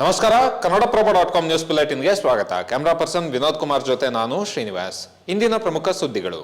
ನಮಸ್ಕಾರ Kannadaprabha dot com news ಬುಲೆಟಿನ್ಗೆ ಸ್ವಾಗತ. ಕ್ಯಾಮರಾ ಪರ್ಸನ್ ವಿನೋದ್ ಕುಮಾರ್ ಜೊತೆ ನಾನು ಶ್ರೀನಿವಾಸ್. ಇಂದಿನ ಪ್ರಮುಖ ಸುದ್ದಿಗಳು.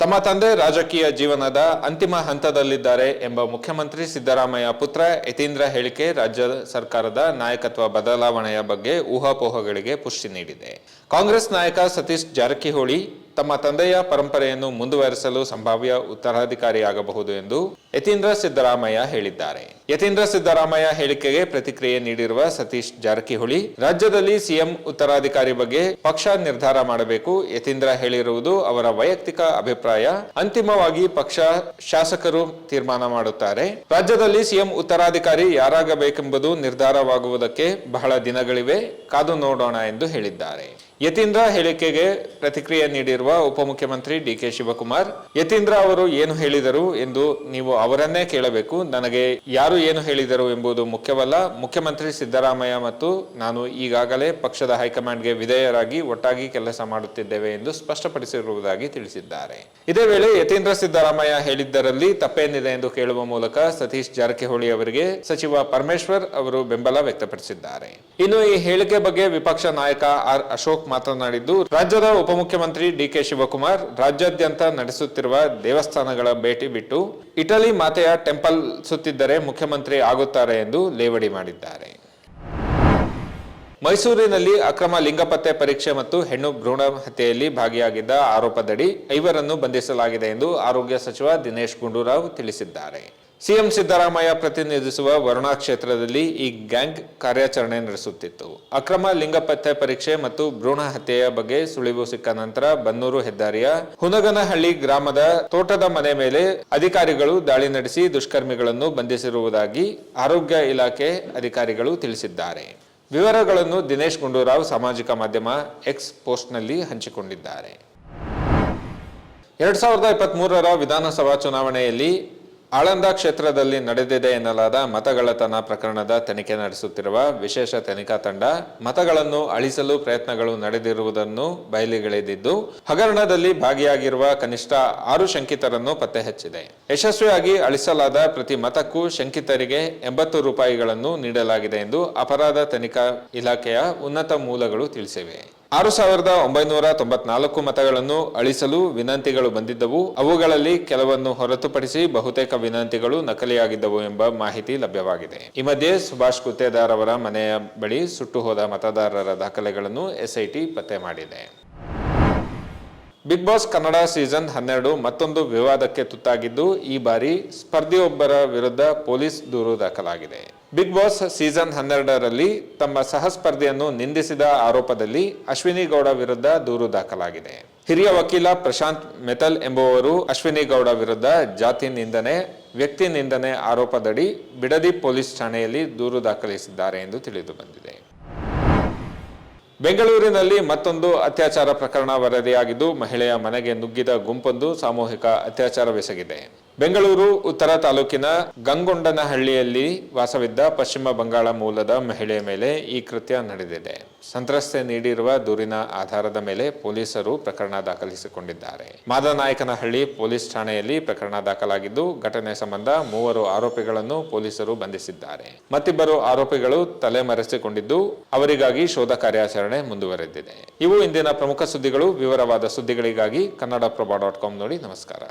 ತಮ್ಮ ತಂದೆ ರಾಜಕೀಯ ಜೀವನದ ಅಂತಿಮ ಹಂತದಲ್ಲಿದ್ದಾರೆ ಎಂಬ ಮುಖ್ಯಮಂತ್ರಿ ಸಿದ್ದರಾಮಯ್ಯ ಪುತ್ರ ಯತೀಂದ್ರ ಹೇಳಿಕೆ ರಾಜ್ಯ ಸರ್ಕಾರದ ನಾಯಕತ್ವ ಬದಲಾವಣೆಯ ಬಗ್ಗೆ ಊಹಾಪೋಹಗಳಿಗೆ ಪುಷ್ಟಿ ನೀಡಿದೆ. ಕಾಂಗ್ರೆಸ್ ನಾಯಕ ಸತೀಶ್ ಜಾರಕಿಹೊಳಿ ತಮ್ಮ ತಂದೆಯ ಪರಂಪರೆಯನ್ನು ಮುಂದುವರೆಸಲು ಸಂಭಾವ್ಯ ಉತ್ತರಾಧಿಕಾರಿಯಾಗಬಹುದು ಎಂದು ಯತೀಂದ್ರ ಸಿದ್ದರಾಮಯ್ಯ ಹೇಳಿದ್ದಾರೆ. ಯತೀಂದ್ರ ಸಿದ್ದರಾಮಯ್ಯ ಹೇಳಿಕೆಗೆ ಪ್ರತಿಕ್ರಿಯೆ ನೀಡಿರುವ ಸತೀಶ್ ಜಾರಕಿಹೊಳಿ, ರಾಜ್ಯದಲ್ಲಿ ಸಿಎಂ ಉತ್ತರಾಧಿಕಾರಿ ಬಗ್ಗೆ ಪಕ್ಷ ನಿರ್ಧಾರ ಮಾಡಬೇಕು. ಯತೀಂದ್ರ ಹೇಳಿರುವುದು ಅವರ ವೈಯಕ್ತಿಕ ಅಭಿಪ್ರಾಯ. ಅಂತಿಮವಾಗಿ ಪಕ್ಷ ಶಾಸಕರು ತೀರ್ಮಾನ ಮಾಡುತ್ತಾರೆ. ರಾಜ್ಯದಲ್ಲಿ ಸಿಎಂ ಉತ್ತರಾಧಿಕಾರಿ ಯಾರಾಗಬೇಕೆಂಬುದು ನಿರ್ಧಾರವಾಗುವುದಕ್ಕೆ ಬಹಳ ದಿನಗಳಿವೆ. ಕಾದು ನೋಡೋಣ ಎಂದು ಹೇಳಿದ್ದಾರೆ. ಯತೀಂದ್ರ ಹೇಳಿಕೆಗೆ ಪ್ರತಿಕ್ರಿಯೆ ನೀಡಿರುವ ಉಪಮುಖ್ಯಮಂತ್ರಿ ಡಿಕೆ ಶಿವಕುಮಾರ್, ಯತೀಂದ್ರ ಅವರು ಏನು ಹೇಳಿದರು ಎಂದು ನೀವು ಅವರನ್ನೇ ಕೇಳಬೇಕು. ನನಗೆ ಯಾರು ಏನು ಹೇಳಿದರು ಎಂಬುದು ಮುಖ್ಯವಲ್ಲ. ಮುಖ್ಯಮಂತ್ರಿ ಸಿದ್ದರಾಮಯ್ಯ ಮತ್ತು ನಾನು ಈಗಾಗಲೇ ಪಕ್ಷದ ಹೈಕಮಾಂಡ್ಗೆ ವಿಧೇಯರಾಗಿ ಒಟ್ಟಾಗಿ ಕೆಲಸ ಮಾಡುತ್ತಿದ್ದೇವೆ ಎಂದು ಸ್ಪಷ್ಟಪಡಿಸಿರುವುದಾಗಿ ತಿಳಿಸಿದ್ದಾರೆ. ಇದೇ ವೇಳೆ ಯತೀಂದ್ರ ಸಿದ್ದರಾಮಯ್ಯ ಹೇಳಿದ್ದರಲ್ಲಿ ತಪ್ಪೇನಿದೆ ಎಂದು ಕೇಳುವ ಮೂಲಕ ಸತೀಶ್ ಜಾರಕಿಹೊಳಿ ಅವರಿಗೆ ಸಚಿವ ಪರಮೇಶ್ವರ್ ಅವರು ಬೆಂಬಲ ವ್ಯಕ್ತಪಡಿಸಿದ್ದಾರೆ. ಇನ್ನು ಈ ಹೇಳಿಕೆ ಬಗ್ಗೆ ವಿಪಕ್ಷ ನಾಯಕ ಆರ್ ಅಶೋಕ್ ಮಾತನಾಡಿದ್ದು, ರಾಜ್ಯದ ಉಪಮುಖ್ಯಮಂತ್ರಿ ಡಿಕೆ ಶಿವಕುಮಾರ್ ರಾಜ್ಯಾದ್ಯಂತ ನಡೆಸುತ್ತಿರುವ ದೇವಸ್ಥಾನಗಳ ಭೇಟಿ ಬಿಟ್ಟು ಇಟಲಿ ಮಾತೆಯ ಟೆಂಪಲ್ ಸುತ್ತಿದ್ದರೆ ಮುಖ್ಯಮಂತ್ರಿ ಆಗುತ್ತಾರೆ ಎಂದು ಲೇವಡಿ ಮಾಡಿದ್ದಾರೆ. ಮೈಸೂರಿನಲ್ಲಿ ಅಕ್ರಮ ಲಿಂಗಪತ್ತೆ ಪರೀಕ್ಷೆ ಮತ್ತು ಹೆಣ್ಣು ಭ್ರೂಣ ಹತ್ಯೆಯಲ್ಲಿ ಭಾಗಿಯಾಗಿದ್ದ ಆರೋಪದಡಿ ಐವರನ್ನು ಬಂಧಿಸಲಾಗಿದೆ ಎಂದು ಆರೋಗ್ಯ ಸಚಿವ ದಿನೇಶ್ ಗುಂಡೂರಾವ್ ತಿಳಿಸಿದ್ದಾರೆ. ಸಿಎಂ ಸಿದ್ದರಾಮಯ್ಯ ಪ್ರತಿನಿಧಿಸುವ ವರುಣಾ ಕ್ಷೇತ್ರದಲ್ಲಿ ಈ ಗ್ಯಾಂಗ್ ಕಾರ್ಯಾಚರಣೆ ನಡೆಸುತ್ತಿತ್ತು. ಅಕ್ರಮ ಲಿಂಗಪತ್ತೆ ಪರೀಕ್ಷೆ ಮತ್ತು ಭ್ರೂಣ ಹತ್ಯೆಯ ಬಗ್ಗೆ ಸುಳಿವು ಸಿಕ್ಕ ನಂತರ ಬನ್ನೂರು ಹೆದ್ದಾರಿಯ ಹುನಗನಹಳ್ಳಿ ಗ್ರಾಮದ ತೋಟದ ಮನೆ ಮೇಲೆ ಅಧಿಕಾರಿಗಳು ದಾಳಿ ನಡೆಸಿ ದುಷ್ಕರ್ಮಿಗಳನ್ನು ಬಂಧಿಸಿರುವುದಾಗಿ ಆರೋಗ್ಯ ಇಲಾಖೆ ಅಧಿಕಾರಿಗಳು ತಿಳಿಸಿದ್ದಾರೆ. ವಿವರಗಳನ್ನು ದಿನೇಶ್ ಗುಂಡೂರಾವ್ ಸಾಮಾಜಿಕ ಮಾಧ್ಯಮ ಎಕ್ಸ್ ಪೋಸ್ಟ್ನಲ್ಲಿ ಹಂಚಿಕೊಂಡಿದ್ದಾರೆ. ಎರಡ್ ಸಾವಿರದ ಇಪ್ಪತ್ತ್ ಮೂರರ ವಿಧಾನಸಭಾ ಚುನಾವಣೆಯಲ್ಲಿ ಆಳಂದ ಕ್ಷೇತ್ರದಲ್ಲಿ ನಡೆದಿದೆ ಎನ್ನಲಾದ ಮತಗಳತನ ಪ್ರಕರಣದ ತನಿಖೆ ನಡೆಸುತ್ತಿರುವ ವಿಶೇಷ ತನಿಖಾ ತಂಡ, ಮತಗಳನ್ನು ಅಳಿಸಲು ಪ್ರಯತ್ನಗಳು ನಡೆದಿರುವುದನ್ನು ಬಯಲಿಗೆಳೆದಿದ್ದು, ಹಗರಣದಲ್ಲಿ ಭಾಗಿಯಾಗಿರುವ ಕನಿಷ್ಠ ಆರು ಶಂಕಿತರನ್ನು ಪತ್ತೆ ಹಚ್ಚಿದೆ. ಯಶಸ್ವಿಯಾಗಿ ಅಳಿಸಲಾದ ಪ್ರತಿ ಮತಕ್ಕೂ ಶಂಕಿತರಿಗೆ ಎಂಬತ್ತು ರೂಪಾಯಿಗಳನ್ನು ನೀಡಲಾಗಿದೆ ಎಂದು ಅಪರಾಧ ತನಿಖಾ ಇಲಾಖೆಯ ಉನ್ನತ ಮೂಲಗಳು ತಿಳಿಸಿವೆ. ಆರು ಸಾವಿರದ ಒಂಬೈನೂರ ತೊಂಬತ್ನಾಲ್ಕು ಮತಗಳನ್ನು ಅಳಿಸಲು ವಿನಂತಿಗಳು ಬಂದಿದ್ದವು. ಅವುಗಳಲ್ಲಿ ಕೆಲವನ್ನು ಹೊರತುಪಡಿಸಿ ಬಹುತೇಕ ವಿನಂತಿಗಳು ನಕಲಿಯಾಗಿದ್ದವು ಎಂಬ ಮಾಹಿತಿ ಲಭ್ಯವಾಗಿದೆ. ಈ ಮಧ್ಯೆ ಸುಭಾಷ್ ಗುತ್ತೇದಾರ್ ಅವರ ಮನೆಯ ಬಳಿ ಸುಟ್ಟು ಹೋದ ಮತದಾರರ ದಾಖಲೆಗಳನ್ನು ಎಸ್ಐಟಿ ಪತ್ತೆ ಮಾಡಿದೆ. ಬಿಗ್ ಬಾಸ್ ಕನ್ನಡ ಸೀಸನ್ ಹನ್ನೆರಡು ಮತ್ತೊಂದು ವಿವಾದಕ್ಕೆ ತುತ್ತಾಗಿದ್ದು ಈ ಬಾರಿ ಸ್ಪರ್ಧಿಯೊಬ್ಬರ ವಿರುದ್ಧ ಪೊಲೀಸ್ ದೂರು ದಾಖಲಾಗಿದೆ. ಬಿಗ್ ಬಾಸ್ ಸೀಸನ್ ಹನ್ನೆರಡರಲ್ಲಿ ತಮ್ಮ ಸಹಸ್ಪರ್ಧಿಯನ್ನು ನಿಂದಿಸಿದ ಆರೋಪದಲ್ಲಿ ಅಶ್ವಿನಿ ಗೌಡ ವಿರುದ್ಧ ದೂರು ದಾಖಲಾಗಿದೆ. ಹಿರಿಯ ವಕೀಲ ಪ್ರಶಾಂತ್ ಮೆತಲ್ ಎಂಬುವರು ಅಶ್ವಿನಿ ಗೌಡ ವಿರುದ್ಧ ಜಾತಿ ನಿಂದನೆ, ವ್ಯಕ್ತಿ ನಿಂದನೆ ಆರೋಪದಡಿ ಬಿಡದಿ ಪೊಲೀಸ್ ಠಾಣೆಯಲ್ಲಿ ದೂರು ದಾಖಲಿಸಿದ್ದಾರೆ ಎಂದು ತಿಳಿದು ಬಂದಿದೆ. ಬೆಂಗಳೂರಿನಲ್ಲಿ ಮತ್ತೊಂದು ಅತ್ಯಾಚಾರ ಪ್ರಕರಣ ವರದಿಯಾಗಿದ್ದು ಮಹಿಳೆಯ ಮನೆಗೆ ನುಗ್ಗಿದ ಗುಂಪೊಂದು ಸಾಮೂಹಿಕ ಅತ್ಯಾಚಾರವೆಸಗಿದೆ. ಬೆಂಗಳೂರು, ಉತ್ತರ ತಾಲೂಕಿನ ಗಂಗೊಂಡನಹಳ್ಳಿಯಲ್ಲಿ ವಾಸವಿದ್ದ ಪಶ್ಚಿಮ ಬಂಗಾಳ ಮೂಲದ ಮಹಿಳೆಯ ಮೇಲೆ ಈ ಕೃತ್ಯ ನಡೆದಿದೆ. ಸಂತ್ರಸ್ತೆ ನೀಡಿರುವ ದೂರಿನ ಆಧಾರದ ಮೇಲೆ ಪೊಲೀಸರು ಪ್ರಕರಣ ದಾಖಲಿಸಿಕೊಂಡಿದ್ದಾರೆ. ಮಾದನಾಯಕನಹಳ್ಳಿ ಪೊಲೀಸ್ ಠಾಣೆಯಲ್ಲಿ ಪ್ರಕರಣ ದಾಖಲಾಗಿದ್ದು, ಘಟನೆ ಸಂಬಂಧ ಮೂವರು ಆರೋಪಿಗಳನ್ನು ಪೊಲೀಸರು ಬಂಧಿಸಿದ್ದಾರೆ. ಮತ್ತಿಬ್ಬರು ಆರೋಪಿಗಳು ತಲೆಮರೆಸಿಕೊಂಡಿದ್ದು, ಅವರಿಗಾಗಿ ಶೋಧ ಕಾರ್ಯಾಚರಣೆ ಮುಂದುವರೆದಿದೆ. ಇವು ಇಂದಿನ ಪ್ರಮುಖ ಸುದ್ದಿಗಳು. ವಿವರವಾದ ಸುದ್ದಿಗಳಿಗಾಗಿ ಕನ್ನಡ ಪ್ರಭಾ ಡಾಟ್ ಕಾಮ್ ನೋಡಿ ನಮಸ್ಕಾರ.